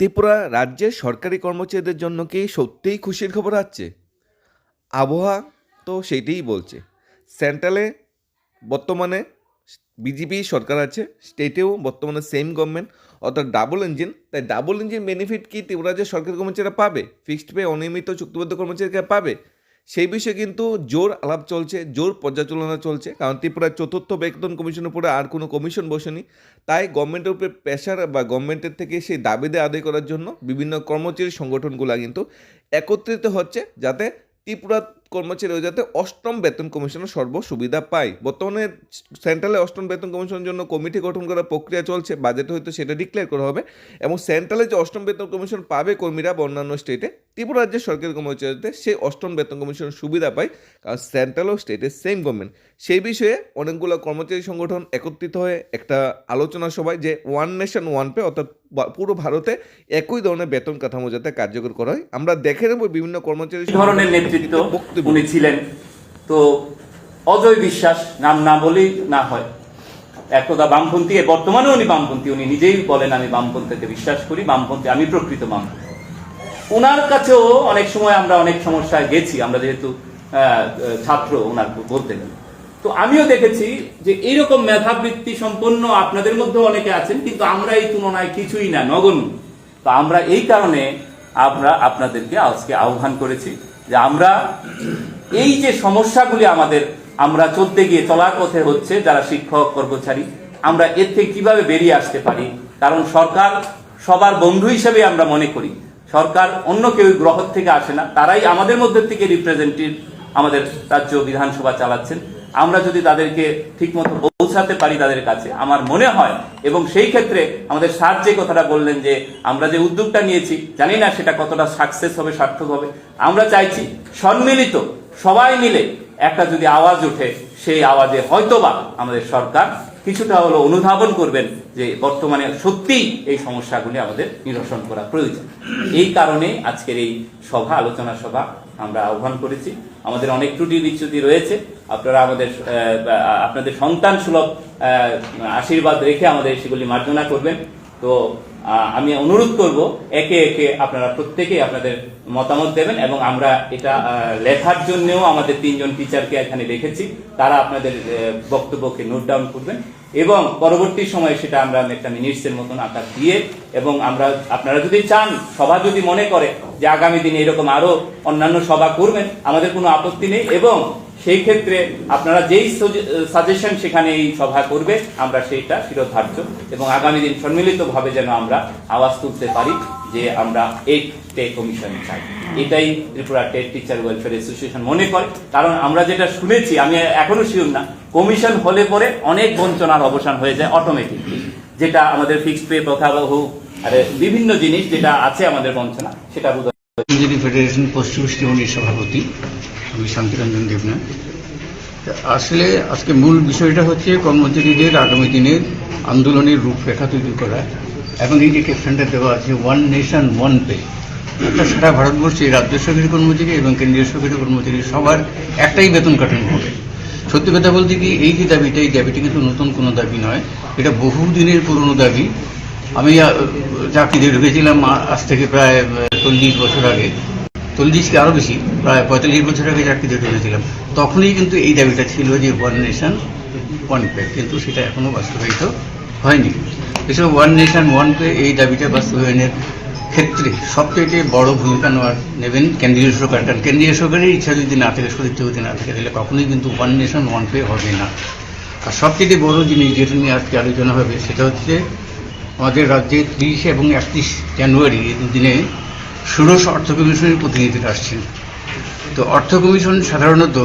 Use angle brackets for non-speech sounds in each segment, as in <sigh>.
ত্রিপুরা রাজ্যের সরকারি কর্মচারীদের জন্য কি সত্যিই খুশির খবর আছে আবহাওয়া তো সেইটাই বলছে। সেন্ট্রালে বর্তমানে বিজেপি সরকার আছে, স্টেটেও বর্তমানে সেম গভর্নমেন্ট অর্থাৎ ডাবল ইঞ্জিন তাই ডাবল ইঞ্জিন বেনিফিট কি ত্রিপুরা রাজ্যের সরকারি কর্মচারীরা পাবে? ফিক্সড পে অনিয়মিত চুক্তিবদ্ধ কর্মচারীরা পাবে? সেই বিষয়ে কিন্তু জোর আলাপ চলছে, জোর পর্যালোচনা চলছে। কারণ ত্রিপুরার চতুর্থ বেতন কমিশনের উপরে আর কোনো কমিশন বসেনি। তাই গভর্নমেন্টের উপরে প্রেশার বা গভর্নমেন্টের থেকে সেই দাবিদে আদায় করার জন্য বিভিন্ন কর্মচারী সংগঠনগুলো কিন্তু একত্রিত হচ্ছে যাতে ত্রিপুরা কর্মচারীরা যাতে অষ্টম বেতন কমিশনের সর্ব সুবিধা পায়। বর্তমানে সেন্ট্রালে অষ্টম বেতন কমিশনের জন্য কমিটি গঠন করার প্রক্রিয়া চলছে বাজেটে হয়তো সেটা ডিক্লেয়ার করা হবে। এবং সেন্ট্রালে যে অষ্টম বেতন কমিশন পাবে কর্মীরা বা অন্যান্য স্টেটে ত্রিপুরা রাজ্যের সরকারি কর্মচারীতে সেই অষ্টম বেতন কমিশনের সুবিধা পায় কারণ সেন্ট্রাল ও স্টেটের সেম গভর্নমেন্ট। সেই বিষয়ে অনেকগুলো কর্মচারী সংগঠন একত্রিত হয়ে একটা আলোচনা সভায় যে ওয়ান নেশন ওয়ান পে অর্থাৎ পুরো ভারতে একই ধরনের বেতন কাঠামো যাতে কার্যকর করা হয়। আমরা দেখে নেব বিভিন্ন কর্মচারী ধরনের নেতৃত্ব উনি ছিলেন। তো অজয় বিশ্বাস নাম না বলেই না হয়। একদা বামপন্থী বর্তমানে উনি বামপন্থী। উনি নিজেই বলেন আমি বামপন্থীকে বিশ্বাস করি বামপন্থী আমি প্রকৃত বামপন্থী। ওনার কাছেও অনেক সময় আমরা অনেক সমস্যায় গেছি, আমরা যেহেতু ছাত্র ওনার বলতে গেলে। তো আমিও দেখেছি যে এইরকম মেধাবৃত্তি সম্পন্ন আপনাদের মধ্যে অনেকে আছেন, কিন্তু আমরা এই তুলনায় কিছুই না, নগণ্য। তো আমরা এই কারণে আমরা আপনাদেরকে আজকে আহ্বান করেছি যে আমরা এই যে সমস্যাগুলি আমাদের, আমরা চলতে গিয়ে চলার পথে হচ্ছে যারা শিক্ষক, কর্মচারী, আমরা এর থেকে কীভাবে বেরিয়ে আসতে পারি? কারণ সরকার সবার বন্ধু হিসেবে আমরা মনে করি। সরকার অন্য কেউ গ্রহ থেকে আসে না, তারাই আমাদের মধ্যে থেকে রিপ্রেজেন্টেটিভ আমাদের রাজ্য বিধানসভা চালাচ্ছেন। আমরা যদি তাদেরকে ঠিকমতো পৌঁছাতে পারি তাদের কাছে, আমার মনে হয়, এবং সেই ক্ষেত্রে আমাদের স্যার যে কথাটা বললেন যে আমরা যে উদ্যোগটা নিয়েছি, জানি না সেটা কতটা সাকসেস হবে, সার্থক হবে। আমরা চাইছি সম্মিলিত সবাই মিলে একটা যদি আওয়াজ ওঠে, সেই আওয়াজে হয়তোবা আমাদের সরকার কিছুটা হলো অনুধাবন করবেন যে বর্তমানে সত্যিই এই সমস্যাগুলি আমাদের নিরসন করা প্রয়োজন। এই কারণে আজকের এই সভা, আলোচনা সভা আমরা আহ্বান করেছি। আমাদের অনেক ত্রুটি বিচ্যুতি রয়েছে। আপনারা আমাদের আপনাদের সন্তান সুলভ আশীর্বাদ রেখে আমাদের সেগুলি মার্জনা করবেন। তো আমি অনুরোধ করব, একে একে আপনারা প্রত্যেকেই আপনাদের মতামত দেবেন এবং আমরা এটা লেখার জন্যও আমাদের তিনজন টিচারকে এখানে রেখেছি তারা আপনাদের বক্তব্যকে নোট ডাউন করবেন এবং পরবর্তী সময়ে সেটা আমরা একটা মিনিটসের মতন আকার দিয়ে এবং আমরা, আপনারা যদি চান, সভা যদি মনে করে যে আগামী দিনে এরকম আরও অন্যান্য সভা করবেন, আমাদের কোনো আপত্তি নেই এবং সেই ক্ষেত্রে আপনারা যেই সাজেশন সেখানে এই সভা করবে, আমরা সেইটা শিরোধার্য এবং আগামী দিন সম্মিলিতভাবে যেন আমরা আওয়াজ তুলতে পারি যে আমরা এই টে কমিশন চাই। এটাই Tripura TET teacher welfare association মনে করে। কারণ আমরা যেটা শুনেছি, আমি এখনও শিওর না কমিশন হলে পরে অনেক বঞ্চনার অবসান হয়ে যায় অটোমেটিকলি যেটা আমাদের ফিক্সড পে প্রথা হোক আর বিভিন্ন জিনিস যেটা আছে আমাদের বঞ্চনা, সেটা ইঞ্জিনিয়ারিং ফেডারেশন পশ্চিমবঙ্গের সভাপতি, আমি শান্তিরঞ্জন দেবনাথ। তা আসলে আজকে মূল বিষয়টা হচ্ছে কর্মচারীদের আগামী দিনের আন্দোলনের রূপরেখা তৈরি করা এবং এই যে ক্যাপশনটা দেওয়া আছে ওয়ান নেশন ওয়ান পে অর্থাৎ সারা ভারতবর্ষে রাজ্য সরকারি কর্মচারী এবং কেন্দ্রীয় সরকারি কর্মচারী সবার একটাই বেতন কাঠামো হবে। সত্যি কথা বলতে কি, এই যে দাবিটা, এই দাবিটা কিন্তু নতুন কোনো দাবি নয়। এটা বহুদিনের পুরনো দাবি। আমি চাকরিতে ঢুকেছিলাম আজ থেকে প্রায় চল্লিশ বছর আগে। চল্লিশ কি আরও বেশি, প্রায় পঁয়তাল্লিশ বছর আগে চাকরিতে ঢুকেছিলাম। তখনই কিন্তু এই দাবিটা ছিল যে ওয়ান নেশন ওয়ান পে কিন্তু সেটা এখনও বাস্তবায়িত হয়নি। এসব ওয়ান নেশন ওয়ান পে এই দাবিটা বাস্তবায়নের ক্ষেত্রে সবচেয়ে বড় ভূমিকা নেওয়ার নেবেন কেন্দ্রীয় সরকার। কারণ কেন্দ্রীয় সরকারের ইচ্ছা যদি না থাকে সদিচ্ছা যদি না থাকে, তাহলে কখনোই কিন্তু ওয়ান নেশন ওয়ান পে হবে না। আর সবচেয়ে বড় জিনিস যেটা নিয়ে আজকে আলোচনা হবে, সেটা হচ্ছে আমাদের রাজ্যে ত্রিশ এবং একত্রিশ জানুয়ারি এই দুদিনে ষোড়শ অর্থ কমিশনের প্রতিনিধিরা আসছেন। তো অর্থ কমিশন সাধারণত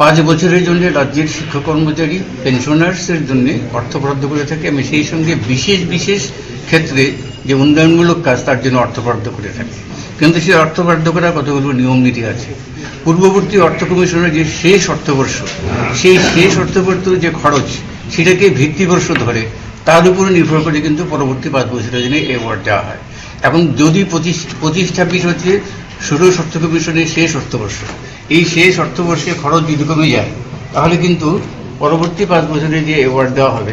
পাঁচ বছরের জন্য রাজ্যের শিক্ষক কর্মচারী পেনশনার্সের জন্য অর্থ বরাদ্দ করে থাকে এবং সেই সঙ্গে বিশেষ বিশেষ ক্ষেত্রে যে উন্নয়নমূলক কাজ, তার জন্য অর্থ বরাদ্দ করে থাকে। কিন্তু সেই অর্থ বরাদ্দ করার কতগুলো নিয়ম, নীতি আছে? পূর্ববর্তী অর্থ কমিশনের যে শেষ অর্থবর্ষ, সেই শেষ অর্থবর্ষের যে খরচ, সেটাকে ভিত্তিবর্ষ ধরে তার উপরে নির্ভর করে কিন্তু পরবর্তী পাঁচ বছরের জন্য অ্যাওয়ার্ড দেওয়া হয়। এবং যদি পঁচিশ ছাব্বিশ হচ্ছে ষোড়শ অর্থ কমিশনের শেষ অর্থবর্ষ। এই শেষ অর্থবর্ষে খরচ যদি কমে যায়, তাহলে কিন্তু পরবর্তী পাঁচ বছরে যে অ্যাওয়ার্ড দেওয়া হবে,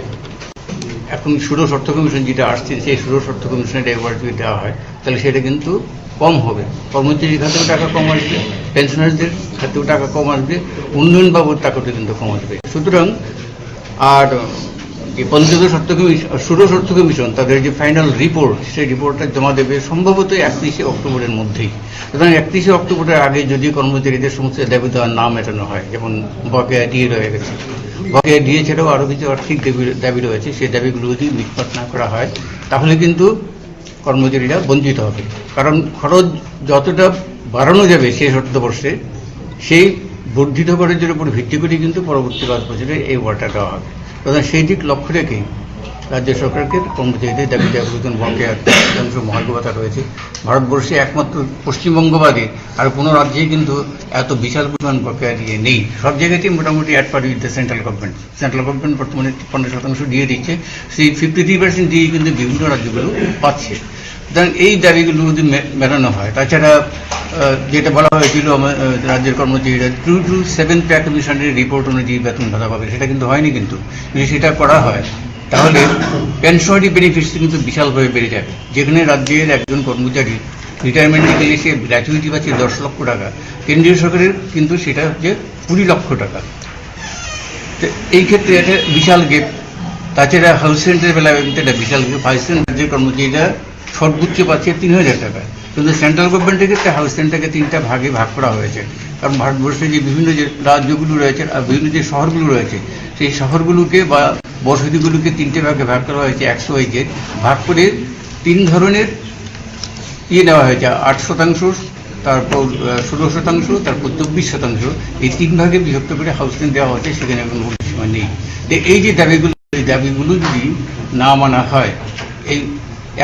এখন ষোড়শ অর্থ কমিশন যেটা আসছে, সেই ষোড়শ অর্থ কমিশনের অ্যাওয়ার্ড যদি দেওয়া হয়, তাহলে সেটা কিন্তু কম হবে। কর্মচারীর খাতেও টাকা কম আসবে, পেনশনারদের খাতেও টাকা কম আসবে, উন্নয়ন বাবদ টাকাটা কিন্তু কম আসবে। সুতরাং আর যে পঞ্চদশ অর্থ কমিশন ষোড়শ অর্থ কমিশন তাদের যে ফাইনাল রিপোর্ট সেই রিপোর্টটা জমা দেবে সম্ভবত একত্রিশে অক্টোবরের মধ্যেই। সুতরাং একত্রিশে অক্টোবরের আগে যদি কর্মচারীদের সমস্ত দাবি দেওয়ার না মেটানো হয়, যেমন বকেয়া দিয়ে রয়ে গেছে। বকেয়া দিয়ে ছাড়াও আরও কিছু আর্থিক দাবি দাবি রয়েছে, সেই দাবিগুলো যদি মিটমাট না করা হয়, তাহলে কিন্তু কর্মচারীরা বঞ্চিত হবে। কারণ খরচ যতটা বাড়ানো যাবে শেষ অর্থবর্ষে সেই বর্ধিত খরচের উপর ভিত্তি করে কিন্তু পরবর্তী পাঁচ বছরে এই ওয়ার্ডটা দেওয়া হবে। সুতরাং সেই দিক লক্ষ্য রেখেই রাজ্য সরকারকে কর্মচারীদের দাবি দেওয়ার প্রয়োজন। বকেয়া অংশ মহার্ঘ রয়েছে। ভারতবর্ষে একমাত্র পশ্চিমবঙ্গ বাদে আর কোনো রাজ্যেই কিন্তু এত বিশাল পরিমাণ বকেয়া দিয়ে নেই। সব জায়গাতেই মোটামুটি at par with the central government. Central government বর্তমানে পনেরো শতাংশ দিয়ে দিচ্ছে। সেই ফিফটি থ্রি পার্সেন্ট দিয়ে কিন্তু বিভিন্ন রাজ্যগুলো পাচ্ছে। এই দাবিগুলো যদি মেটানো হয়, তাছাড়া যেটা বলা হয়েছিল রাজ্যের কর্মচারীরা টু টু সেভেন প্যাক কমিশনের রিপোর্ট অনুযায়ী বেতন ভাতা পাবে, সেটা কিন্তু হয়নি কিন্তু। যদি সেটা করা হয়, তাহলে পেনশনারি বেনিফিটস কিন্তু বিশালভাবে বেড়ে যাবে। যেখানে রাজ্যের একজন কর্মচারী রিটায়ারমেন্টে গেলে সে গ্র্যাচুইটি পাচ্ছে দশ লক্ষ টাকা, কেন্দ্রীয় সরকারের কিন্তু সেটা হচ্ছে কুড়ি লক্ষ টাকা। তো এই ক্ষেত্রে একটা বিশাল গেপ তাছাড়া হাউস রেন্টের বেলায় একটা বিশাল গেপ হাউস রেন্ট রাজ্যের কর্মচারীরা সর্বোচ্চ পাচ্ছে তিন হাজার টাকা। কিন্তু সেন্ট্রাল গভর্নমেন্টের ক্ষেত্রে হাউস রেন্টটাকে তিনটা ভাগে ভাগ করা হয়েছে। কারণ ভারতবর্ষে যে বিভিন্ন যে রাজ্যগুলো রয়েছে আর বিভিন্ন যে শহরগুলো রয়েছে, সেই শহরগুলোকে বা বসতিগুলোকে তিনটে ভাগে ভাগ করা হয়েছে একশো ওইকে ভাগ করে তিন ধরনের ইয়ে নেওয়া হয়েছে, আট শতাংশ, তারপর ষোলো শতাংশ, তারপর চব্বিশ শতাংশ। এই তিন ভাগে বিভক্ত করে হাউস দেওয়া হয়েছে, সেখানে কোনো সীমা নেই। এই যে দাবিগুলো, এই দাবিগুলো যদি না মানা হয়, এই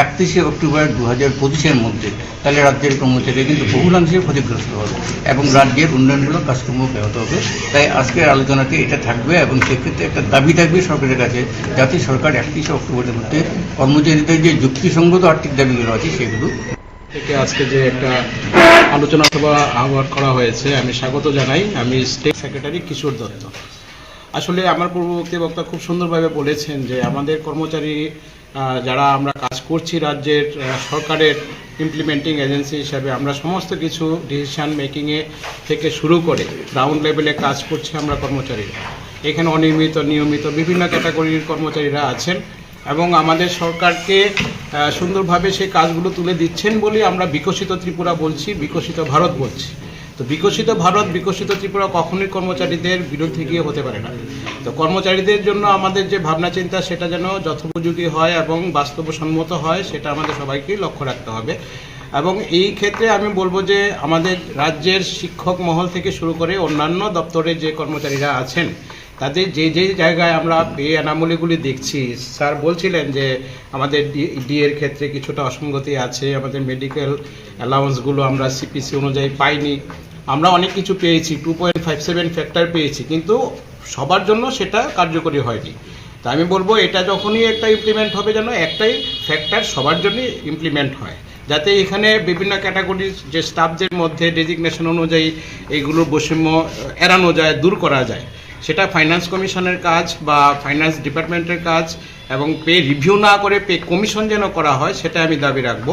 একত্রিশে অক্টোবর দু হাজার পঁচিশের মধ্যে। তাহলে রাজ্যের কর্মচারী কিন্তু বহুলাংশে ক্ষতিগ্রস্ত হবে এবং রাজ্যের উন্নয়নমূলক কাজকর্ম ব্যাহত হবে। তাই আজকের আলোচনাতে এটা থাকবে এবং সেক্ষেত্রে একটা দাবি থাকবে সরকারের কাছে যাতে সরকার একত্রিশে অক্টোবরের মধ্যে কর্মচারীদের যে যুক্তিসঙ্গত আর্থিক দাবিগুলো আছে সেগুলো থেকে আজকে যে একটা আলোচনা সভা আহ্বান করা হয়েছে, আমি স্বাগত জানাই। আমি স্টেট সেক্রেটারি কিশোর দত্ত। আসলে আমার পূর্ববর্তী বক্তা খুব সুন্দরভাবে বলেছেন যে আমাদের কর্মচারী যারা আমরা কাজ করছি রাজ্যের সরকারের ইমপ্লিমেন্টিং এজেন্সি হিসাবে, আমরা সমস্ত কিছু ডিসিশন মেকিংয়ে থেকে শুরু করে গ্রাউন্ড লেভেলে কাজ করছি আমরা কর্মচারীরা। এখানে অনিয়মিত, নিয়মিত বিভিন্ন ক্যাটাগরির কর্মচারীরা আছেন এবং আমাদের সরকারকে সুন্দরভাবে সেই কাজগুলো তুলে দিচ্ছেন বলে আমরা বিকশিত ত্রিপুরা বলছি, বিকশিত ভারত বলছি। তো বিকশিত ভারত, বিকশিত ত্রিপুরা কখনোই কর্মচারীদের বিরুদ্ধে গিয়ে হতে পারে না। তো কর্মচারীদের জন্য আমাদের যে ভাবনা চিন্তা, সেটা যেন যথোপযোগী হয় এবং বাস্তবসম্মত হয়, সেটা আমাদের সবাইকেই লক্ষ্য রাখতে হবে। এবং এই ক্ষেত্রে আমি বলব যে আমাদের রাজ্যের শিক্ষক মহল থেকে শুরু করে অন্যান্য দপ্তরে যে কর্মচারীরা আছেন তাদের যে যে জায়গায় আমরা পে অ্যানামলিগুলি দেখছি, স্যার বলছিলেন যে আমাদের ডি এর ক্ষেত্রে কিছুটা অসঙ্গতি আছে, আমাদের মেডিকেল অ্যালাউন্সগুলো আমরা সিপিসি অনুযায়ী পাইনি। আমরা অনেক কিছু পেয়েছি two point five seven factor পেয়েছি, কিন্তু সবার জন্য সেটা কার্যকরী হয়নি। তা আমি বলব, এটা যখনই একটা ইমপ্লিমেন্ট হবে যেন একটাই ফ্যাক্টর সবার জন্যই ইমপ্লিমেন্ট হয়, যাতে এখানে বিভিন্ন ক্যাটাগরির যে স্টাফদের মধ্যে ডেজিগনেশন অনুযায়ী এইগুলোর বৈষম্য এড়ানো যায়, দূর করা যায়। সেটা ফাইন্যান্স কমিশনের কাজ বা ফাইন্যান্স ডিপার্টমেন্টের কাজ এবং পে রিভিউ না করে পে কমিশন যেন করা হয়, সেটা আমি দাবি রাখব।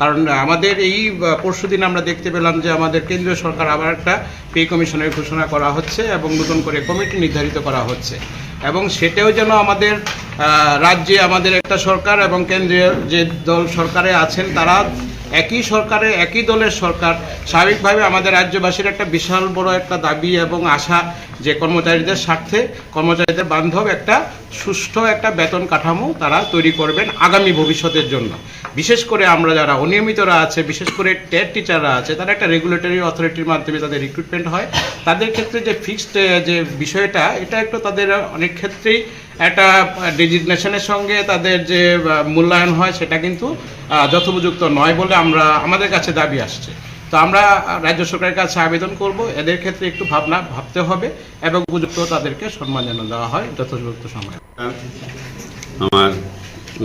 কারণ আমাদের এই পরশু দিন আমরা দেখতে পেলাম যে আমাদের কেন্দ্রীয় সরকার আবার একটা পে কমিশনের ঘোষণা করা হচ্ছে এবং নতুন করে কমিটি নির্ধারিত করা হচ্ছে। এবং সেটাও যেন আমাদের রাজ্যে আমাদের একটা সরকার এবং কেন্দ্রীয় যে দল সরকারে আছেন, তারা একই সরকারে, একই দলের সরকার, স্বাভাবিকভাবে আমাদের রাজ্যবাসীর একটা বিশাল বড় একটা দাবি এবং আশা যে কর্মচারীদের স্বার্থে কর্মচারীদের বান্ধব একটা সুষ্ঠু একটা বেতন কাঠামো তারা তৈরি করবেন আগামী ভবিষ্যতের জন্য। বিশেষ করে আমরা যারা অনিয়মিতরা আছে, বিশেষ করে টেট টিচাররা আছে, তারা একটা রেগুলেটরি অথরিটির মাধ্যমে তাদের রিক্রুটমেন্ট হয়। তাদের ক্ষেত্রে যে ফিক্সড যে বিষয়টা, এটা একটু তাদের অনেক ক্ষেত্রেই একটা ডেজিগনেশনের সঙ্গে তাদের যে মূল্যায়ন হয়, সেটা কিন্তু যথোপযুক্ত নয় বলে আমরা আমাদের কাছে দাবি আসছে। তো আমরা রাজ্য সরকারের কাছে আবেদন করব। এদের ক্ষেত্রে একটু ভাবনা ভাবতে হবে এবং উপযুক্ত তাদেরকে সম্মান যেন দেওয়া হয়। যথোপযুক্ত সময়। আমার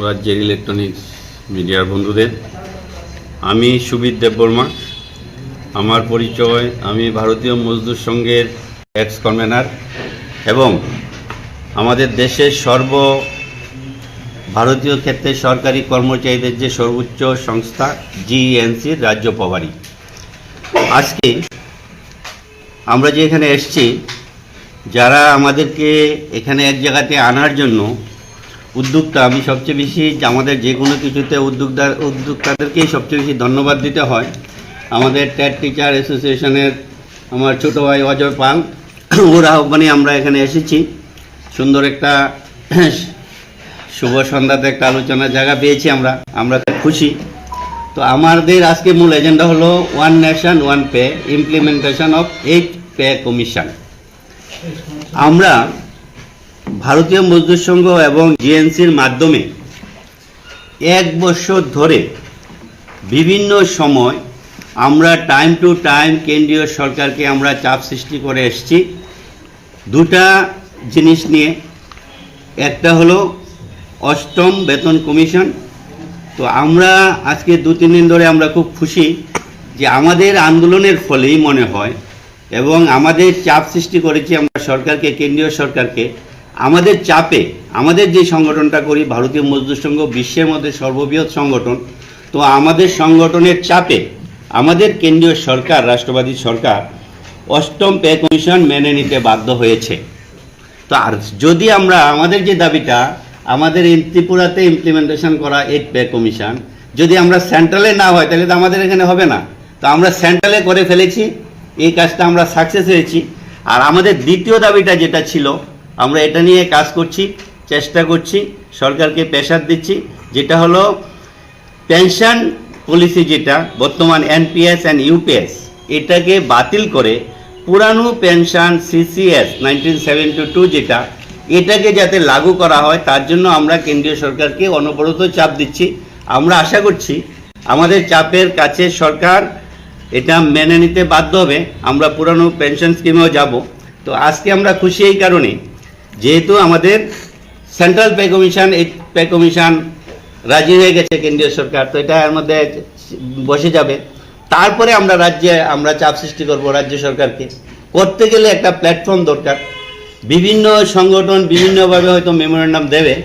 রাজ্যের ইলেকট্রনিক্স মিডিয়ার বন্ধুদের, আমি সুবিদ দেববর্মা। আমার পরিচয়, আমি ভারতীয় মজদুর সংঘের এক্স কনভেনার এবং আমাদের দেশের সর্ব ভারতীয় ক্ষেত্রে সরকারি কর্মচারীদের যে সর্বোচ্চ সংস্থা জিএনসির রাজ্য প্রভারী। আজকে আমরা যে এখানে এসছি, যারা আমাদেরকে এখানে এক জায়গাতে আনার জন্য উদ্যোক্তা, আমি সবচেয়ে বেশি আমাদের যে কোনো কিছুতে উদ্যোক্তার, উদ্যোক্তাদেরকেই সবচেয়ে বেশি ধন্যবাদ দিতে হয়। আমাদের ট্যাট টিচার অ্যাসোসিয়েশনের আমার ছোটো ভাই অজয় পাল, ওর আহ্বানে আমরা এখানে এসেছি। সুন্দর একটা <clears throat> শুভ সন্ধ্যাতে একটা আলোচনার জায়গা পেয়েছি আমরা। আমরা খুশি। তো আমাদের আজকে মূল এজেন্ডা হলো one nation one pay implementation of eight pay commission আমরা ভারতীয় মজদুর সংঘ এবং জিএনসির মাধ্যমে এক বছর ধরে বিভিন্ন সময় আমরা টাইম টু টাইম কেন্দ্রীয় সরকারকে আমরা চাপ সৃষ্টি করে এসেছি। দুটা জিনিস নিয়ে। একটা হলো অষ্টম বেতন কমিশন তো আমরা আজকে দু, তিন দিন ধরে আমরা খুব খুশি যে আমাদের আন্দোলনের ফলেই মনে হয় এবং আমাদের চাপ সৃষ্টি করেছি আমরা সরকারকে, কেন্দ্রীয় সরকারকে। আমাদের চাপে আমাদের যে সংগঠনটা করি, ভারতীয় মজদুর সংঘ, বিশ্বের মধ্যে সর্ববৃহৎ সংগঠন, তো আমাদের সংগঠনের চাপে আমাদের কেন্দ্রীয় সরকার, রাষ্ট্রবাদী সরকার অষ্টম পে কমিশন মেনে নিতে বাধ্য হয়েছে। তো আর যদি আমরা, আমাদের যে দাবিটা আমাদের ত্রিপুরাতে ইমপ্লিমেন্টেশন করা এইট পে কমিশন যদি আমরা সেন্ট্রালে না হয়, তাহলে তো আমাদের এখানে হবে না। তো আমরা সেন্ট্রালে করে ফেলেছি, এই কাজটা আমরা সাকসেস হয়েছি। আর আমাদের দ্বিতীয় দাবিটা যেটা ছিল, আমরা এটা নিয়ে কাজ করছি, চেষ্টা করছি, সরকারকে প্রেশার দিচ্ছি, যেটা হলো পেনশন পলিসি যেটা, বর্তমান এনপিএস অ্যান্ড ইউপিএস এটাকে বাতিল করে পুরানো পেনশন সিসিএস নাইনটিন টু যেটা এটাকে যাতে লাগু করা হয়, তার জন্য আমরা কেন্দ্রীয় সরকারকে অনবরত চাপ দিচ্ছি। আমরা আশা করছি, আমাদের চাপের কাছে সরকার এটা মেনে নিতে বাধ্য হবে। আমরা পুরানো পেনশন স্কিমেও যাব। তো আজকে আমরা খুশি এই কারণে, যেহেতু আমাদের সেন্ট্রাল পে কমিশন, এই পে কমিশন রাজি হয়ে গেছে কেন্দ্রীয় সরকার, তো এটা এর মধ্যে বসে যাবে। তারপরে আমরা রাজ্যে আমরা চাপ সৃষ্টি করব রাজ্য সরকারকে। করতে গেলে একটা প্ল্যাটফর্ম দরকার। বিভিন্ন সংগঠন বিভিন্নভাবে হয়তো মেমোরেন্ডাম দেবে।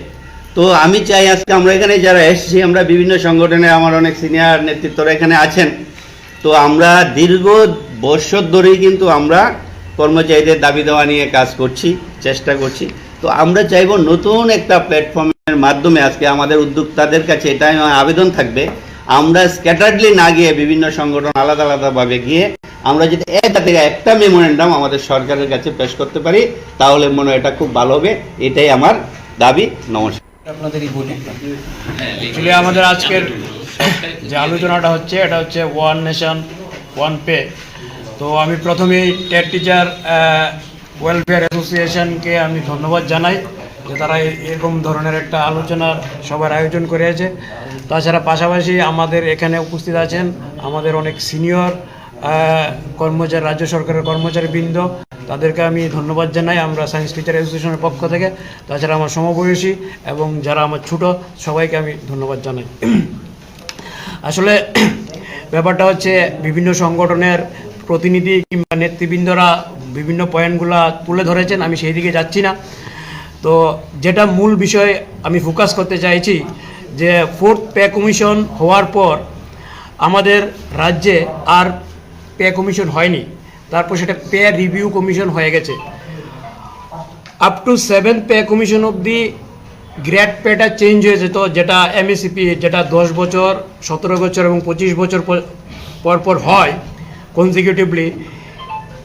তো আমি চাই আজকে আমরা এখানে যারা এসেছি, আমরা বিভিন্ন সংগঠনে আমার অনেক সিনিয়র নেতৃত্বরা এখানে আছেন। তো আমরা দীর্ঘ বছর ধরেই কিন্তু আমরা কর্মচারীদের দাবি দেওয়া নিয়ে কাজ করছি, চেষ্টা করছি। তো আমরা চাইব নতুন একটা প্ল্যাটফর্মের মাধ্যমে আজকে আমাদের উদ্যোক্তাদের কাছে এটাই আবেদন থাকবে আমরা স্ক্যাটার্ডলি না গিয়ে বিভিন্ন সংগঠন আলাদা আলাদাভাবে গিয়ে আমরা যদি একটা থেকে একটা মেমোরেন্ডাম আমাদের সরকারের কাছে পেশ করতে পারি তাহলে মনে হয় এটা খুব ভালো হবে। এটাই আমার দাবি। নমস্কার। আপনাদেরই বলি। অ্যাকচুয়ালি আমাদের আজকের যে আলোচনাটা হচ্ছে এটা হচ্ছে ওয়ান নেশন ওয়ান পে তো আমি প্রথমেই টেট টিচার ওয়েলফেয়ার অ্যাসোসিয়েশনকে আমি ধন্যবাদ জানাই যে তারা এরকম ধরনের একটা আলোচনার সবার আয়োজন করেছে। তাছাড়া পাশাপাশি আমাদের এখানে উপস্থিত আছেন আমাদের অনেক সিনিয়র কর্মচারী, রাজ্য সরকারের কর্মচারীবৃন্দ। তাদেরকে আমি ধন্যবাদ জানাই আমরা সায়েন্স টিচার অ্যাসোসিয়েশনের পক্ষ থেকে। তাছাড়া আমার সমবয়সী এবং যারা আমার ছোট, সবাইকে আমি ধন্যবাদ জানাই। আসলে ব্যাপারটা হচ্ছে বিভিন্ন সংগঠনের প্রতিনিধি কিংবা নেতৃবৃন্দরা বিভিন্ন পয়েন্টগুলো তুলে ধরেছেন, আমি সেই দিকে যাচ্ছি না। তো যেটা মূল বিষয় আমি ফোকাস করতে চাইছি যে ফোর্থ পে কমিশন হওয়ার পর আমাদের রাজ্যে আর পে কমিশন হয়নি। তারপর সেটা পে রিভিউ কমিশন হয়ে গেছে। Up to seven pay commission অবধি গ্রেড পেটা চেঞ্জ হয়েছে তো, যেটা এমএসিপি যেটা দশ বছর, সতেরো বছর এবং পঁচিশ বছর পর- পর হয় কনজিকিউটিভলি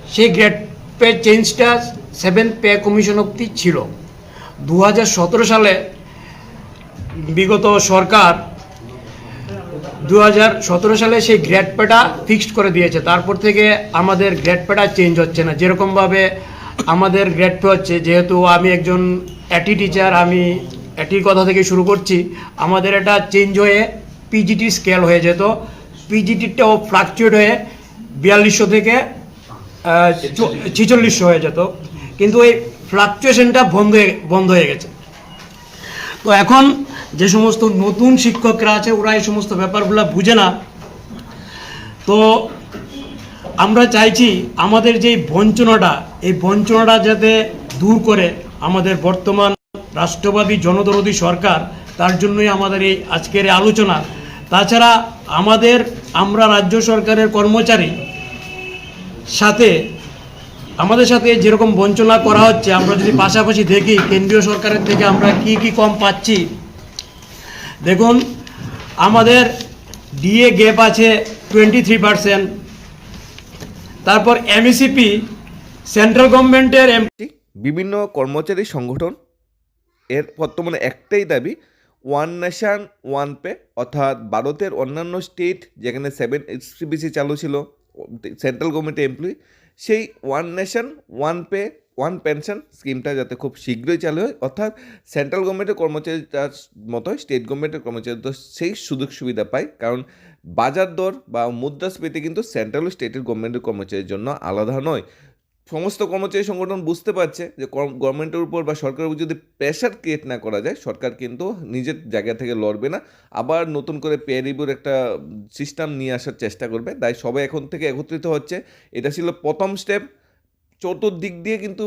সেই গ্রেড পে চেঞ্জটা সেভেন পে কমিশন অবধি ছিল। দু হাজার সতেরো সালে বিগত সরকার দু হাজার সতেরো সালে সেই গ্রেড পেটা ফিক্সড করে দিয়েছে। তারপর থেকে আমাদের গ্রেড পেটা চেঞ্জ হচ্ছে না। যেরকমভাবে আমাদের গ্রেড পে হচ্ছে, যেহেতু আমি একজন অ্যাটি টিচার আমি অ্যাটির কথা থেকে শুরু করছি, আমাদের এটা চেঞ্জ হয়ে পিজিটি স্কেল হয়ে যেত। পিজিটিটাও ফ্লাকচুয়েট হয়ে বিয়াল্লিশশো থেকে ছিচল্লিশশো হয়ে যেত। কিন্তু এই ফ্লাকচুয়েশনটা বন্ধ হয়ে বন্ধ হয়ে গেছে। তো এখন যে সমস্ত নতুন শিক্ষকরা আছে, ওরা এই সমস্ত ব্যাপারগুলো বুঝে না। তো আমরা চাইছি আমাদের যে বঞ্চনাটা, এই বঞ্চনাটা যাতে দূর করে আমাদের বর্তমান রাষ্ট্রবাদী জনদরদী সরকার, তার জন্যই আমাদের এই আজকের এই আলোচনা। তাছাড়া আমাদের, আমরা রাজ্য সরকারের কর্মচারী, সাথে, আমাদের সাথে যেরকম বঞ্চনা করা হচ্ছে, আমরা যদি পাশাপাশি দেখি, কেন্দ্রীয় সরকারের থেকে আমরা কি কি কম পাচ্ছি দেখুন, আমাদের ডিএ গ্যাপ আছে টোয়েন্টি থ্রি পার্সেন্ট তারপর এমইসিপি সেন্ট্রাল গভর্নমেন্টের বিভিন্ন কর্মচারী সংগঠন, এর বর্তমানে একটাই দাবি ওয়ান নেশন ওয়ান পে অর্থাৎ ভারতের অন্যান্য স্টেট যেখানে সেভেন সিবিসি চালু ছিল সেন্ট্রাল গভর্নমেন্টের এমপ্লয়ি সেই one nation one pay one pension স্কিমটা যাতে খুব শীঘ্রই চালু হয়, অর্থাৎ সেন্ট্রাল গভর্নমেন্টের কর্মচারীর মতো স্টেট গভর্নমেন্টের কর্মচারী তো সেই সুযোগ সুবিধা পায়, কারণ বাজার দর বা মুদ্রাস্ফীতি কিন্তু সেন্ট্রাল ও স্টেটের গভর্নমেন্টের কর্মচারীর জন্য আলাদা নয়। সমস্ত কর্মচারী সংগঠন বুঝতে পারছে যে গভর্নমেন্টের উপর বা সরকারের উপর যদি প্রেশার ক্রিয়েট না করা যায়, সরকার কিন্তু নিজের জায়গা থেকে লড়বে না, আবার নতুন করে পে রিভিউর একটা সিস্টেম নিয়ে আসার চেষ্টা করবে, তাই সবাই এখন থেকে একত্রিত হচ্ছে। এটা ছিল প্রথম স্টেপ চতুর্দিক দিয়ে কিন্তু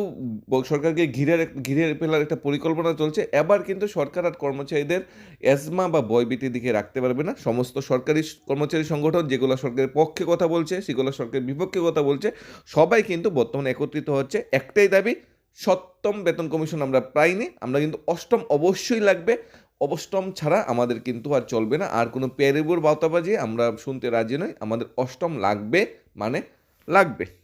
সরকারকে ঘিরে ঘিরে ফেলার একটা পরিকল্পনা চলছে। এবার কিন্তু সরকার আর কর্মচারীদের এজমা বা বয়বিটির দিকে রাখতে পারবে না। সমস্ত সরকারি কর্মচারী সংগঠন যেগুলো সরকারের পক্ষে কথা বলছে, সেগুলো সরকারের বিপক্ষে কথা বলছে, সবাই কিন্তু বর্তমানে একত্রিত হচ্ছে। একটাই দাবি, সপ্তম বেতন কমিশন আমরা পাইনি। আমরা কিন্তু অষ্টম অবশ্যই লাগবে। অষ্টম ছাড়া আমাদের কিন্তু আর চলবে না। আর কোনো পেরিবুর বার্তাবাজি আমরা শুনতে রাজি নই। আমাদের অষ্টম লাগবে মানে লাগবে।